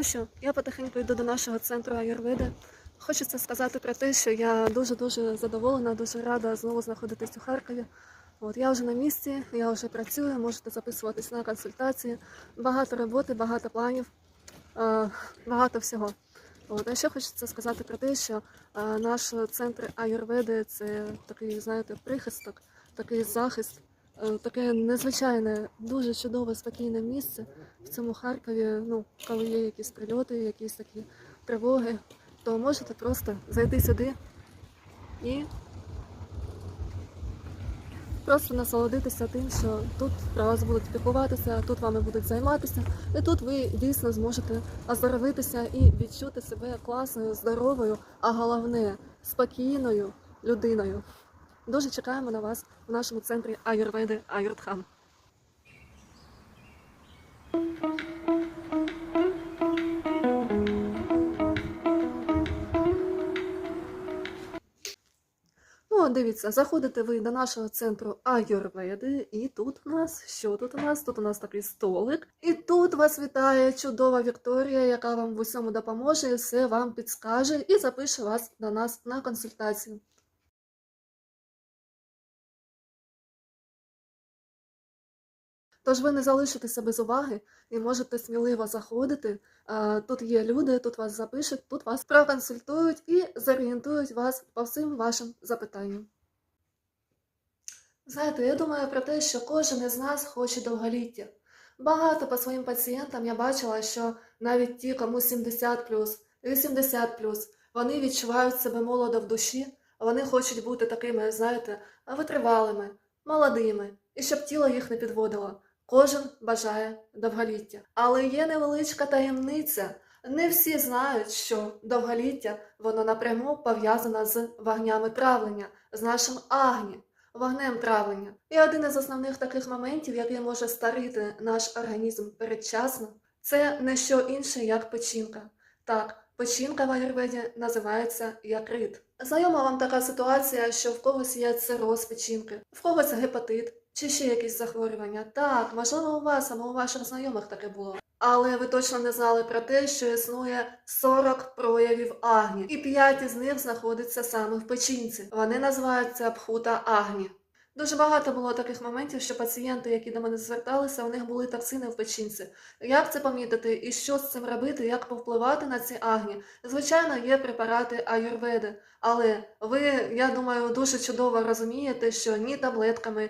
Ну що, я потихеньку йду до нашого центру Аюрведи. Хочеться сказати про те, що я дуже-дуже задоволена, дуже рада знову знаходитись у Харкові. От я вже на місці, я вже працюю, можете записуватись на консультації. Багато роботи, багато планів, багато всього. От, а ще хочеться сказати про те, що наш центр Аюрведи це такий, знаєте, прихисток, такий захист, таке незвичайне, дуже чудове, спокійне місце в цьому Харкові. Ну, коли є якісь прильоти, якісь такі тривоги, то можете просто зайти сюди і просто насолодитися тим, що тут про вас будуть піклуватися, тут вами будуть займатися, і тут ви дійсно зможете оздоровитися і відчути себе класною, здоровою, а головне спокійною людиною. Дуже чекаємо на вас в нашому центрі Аюрведи Аюрдхам. Ну, дивіться, заходите ви до нашого центру Аюрведи, і тут у нас що тут у нас? Тут у нас такий столик, і тут вас вітає чудова Вікторія, яка вам в усьому допоможе, все вам підскаже і запише вас до нас на консультацію. Тож ви не залишитеся без уваги і можете сміливо заходити. Тут є люди, тут вас запишуть, тут вас проконсультують і зорієнтують вас по всім вашим запитанням. Знаєте, я думаю про те, що кожен із нас хоче довголіття. Багато по своїм пацієнтам я бачила, що навіть ті, кому 70 80 вони відчувають себе молодо в душі, вони хочуть бути такими, знаєте, витривалими, молодими, і щоб тіло їх не підводило. Кожен бажає довголіття. Але є невеличка таємниця. Не всі знають, що довголіття воно напряму пов'язане з вогнями травлення, з нашим агні, вогнем травлення. І один із основних таких моментів, який може старити наш організм передчасно, це не що інше, як печінка. Так, печінка в аюрведі називається якрит. Знайома вам така ситуація, що в когось є цироз печінки, в когось гепатит. Чи ще якісь захворювання? Так, можливо, у вас або у ваших знайомих таке було. Але ви точно не знали про те, що існує 40 проявів агні, і 5 із них знаходяться саме в печінці. Вони називаються пхута агні. Дуже багато було таких моментів, що пацієнти, які до мене зверталися, у них були токсини в печінці. Як це помітити і що з цим робити, як повпливати на ці агні? Звичайно, є препарати аюрведи, але ви, я думаю, дуже чудово розумієте, що ні таблетками,